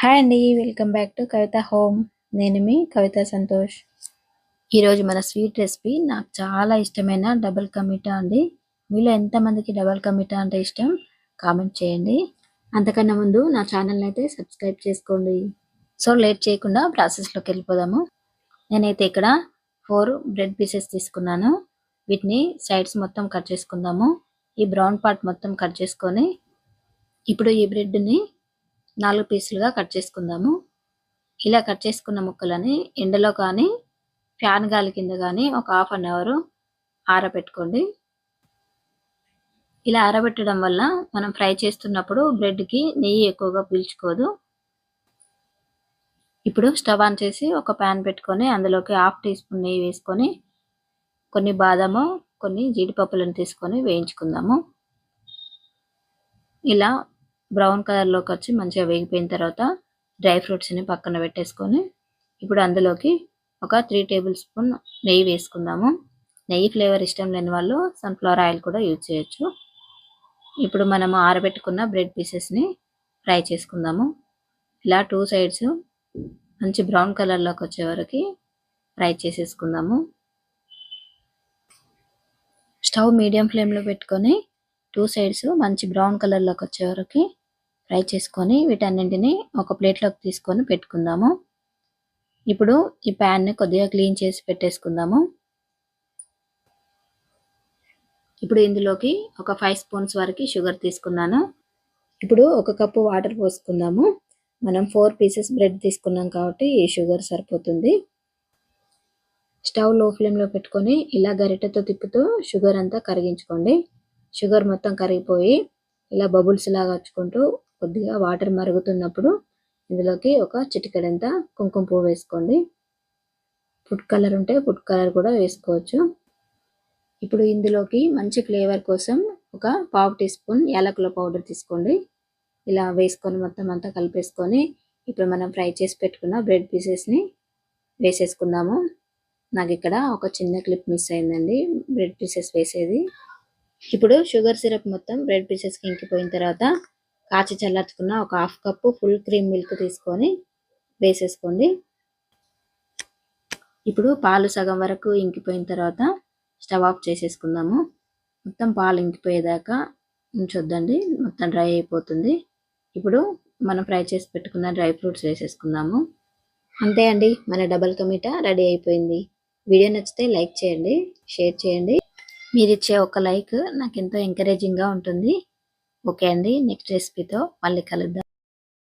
Hi అండి welcome back to Kavitha home నేను మీ కవిత సంతోష్ ఈరోజు మన స్వీట్ రెసిపీ నాకు చాలా ఇష్టమైన డబుల్ కమిటా అండి. మీలో ఎంతమందికి డబుల్ కమిటా అంటే ఇష్టం? కామెంట్ చేయండి. అంతకన్నా ముందు నా ఛానల్ని అయితే సబ్స్క్రైబ్ చేసుకోండి. సో లేట్ చేయకుండా ప్రాసెస్లోకి వెళ్ళిపోదాము. నేనైతే ఇక్కడ ఫోర్ బ్రెడ్ పీసెస్ తీసుకున్నాను. వీటిని సైడ్స్ మొత్తం కట్ చేసుకుందాము. ఈ బ్రౌన్ పార్ట్ మొత్తం కట్ చేసుకొని ఇప్పుడు ఈ బ్రెడ్ని నాలుగు పీసులుగా కట్ చేసుకుందాము. ఇలా కట్ చేసుకున్న ముక్కలని ఎండలో కానీ ఫ్యాన్ గాలి కింద కానీ ఒక హాఫ్ అన్ అవర్ ఆరబెట్టుకోండి. ఇలా ఆరబెట్టడం వల్ల మనం ఫ్రై చేస్తున్నప్పుడు బ్రెడ్కి నెయ్యి ఎక్కువగా పీల్చుకోదు. ఇప్పుడు స్టవ్ ఆన్ చేసి ఒక ప్యాన్ పెట్టుకొని అందులోకి హాఫ్ టీ స్పూన్ నెయ్యి వేసుకొని కొన్ని బాదము కొన్ని జీడిపప్పులను తీసుకొని వేయించుకుందాము. ఇలా బ్రౌన్ కలర్లోకి వచ్చి మంచిగా వేగిపోయిన తర్వాత డ్రై ఫ్రూట్స్ని పక్కన పెట్టేసుకొని ఇప్పుడు అందులోకి ఒక త్రీ టేబుల్ స్పూన్ నెయ్యి వేసుకుందాము. నెయ్యి ఫ్లేవర్ ఇష్టం లేని వాళ్ళు సన్ఫ్లవర్ ఆయిల్ కూడా యూజ్ చేయొచ్చు. ఇప్పుడు మనము ఆరబెట్టుకున్న బ్రెడ్ పీసెస్ని ఫ్రై చేసుకుందాము. ఇలా టూ సైడ్స్ మంచి బ్రౌన్ కలర్లోకి వచ్చే వరకు ఫ్రై చేసేసుకుందాము. స్టవ్ మీడియం ఫ్లేమ్లో పెట్టుకొని టూ సైడ్స్ మంచి బ్రౌన్ కలర్లోకి వచ్చే వరకు ఫ్రై చేసుకొని వీటన్నింటిని ఒక ప్లేట్లోకి తీసుకొని పెట్టుకుందాము. ఇప్పుడు ఈ ప్యాన్ని కొద్దిగా క్లీన్ చేసి పెట్టేసుకుందాము. ఇప్పుడు ఇందులోకి ఒక ఫైవ్ స్పూన్స్ వరకు షుగర్ తీసుకున్నాను. ఇప్పుడు ఒక కప్పు వాటర్ పోసుకుందాము. మనం ఫోర్ పీసెస్ బ్రెడ్ తీసుకున్నాం కాబట్టి ఈ షుగర్ సరిపోతుంది. స్టవ్లో ఫ్లేమ్లో పెట్టుకొని ఇలా గరిటెతో తిప్పుతూ షుగర్ అంతా కరిగించుకోండి. షుగర్ మొత్తం కరిగిపోయి ఇలా బబుల్స్ లాగా వచ్చుకుంటూ కొద్దిగా వాటర్ మరుగుతున్నప్పుడు ఇందులోకి ఒక చిటికెడంత కుంకుమ పువ్వు వేసుకోండి. ఫుడ్ కలర్ ఉంటే ఫుడ్ కలర్ కూడా వేసుకోవచ్చు. ఇప్పుడు ఇందులోకి మంచి ఫ్లేవర్ కోసం ఒక పావు టీ స్పూన్ యాలకుల పౌడర్ తీసుకోండి. ఇలా వేసుకొని మొత్తం అంతా కలిపేసుకొని ఇప్పుడు మనం ఫ్రై చేసి పెట్టుకున్న బ్రెడ్ పీసెస్ని వేసేసుకుందాము. నాకు ఇక్కడ ఒక చిన్న క్లిప్ మిస్ అయిందండి బ్రెడ్ పీసెస్ వేసేది. ఇప్పుడు షుగర్ సిరప్ మొత్తం బ్రెడ్ పీసెస్కి ఇంకిపోయిన తర్వాత కాచి చల్లార్చుకున్న ఒక half cup full cream milk తీసుకొని వేసేసుకోండి. ఇప్పుడు పాలు సగం వరకు ఇంకిపోయిన తర్వాత స్టవ్ ఆఫ్ చేసేసుకుందాము. మొత్తం పాలు ఇంకిపోయేదాకా ఉంచొద్దండి మొత్తం డ్రై అయిపోతుంది. ఇప్పుడు మనం ఫ్రై చేసి పెట్టుకున్న డ్రై ఫ్రూట్స్ వేసేసుకుందాము. అంతే అండి మన డబల్ కమిటా రెడీ అయిపోయింది. వీడియో నచ్చితే లైక్ చేయండి షేర్ చేయండి. మీరు ఇచ్చే ఒక లైక్ నాకు ఎంతో ఎంకరేజింగ్గా ఉంటుంది. ఓకే అండి నెక్స్ట్ రెసిపీతో మళ్ళీ కలుద్దాం.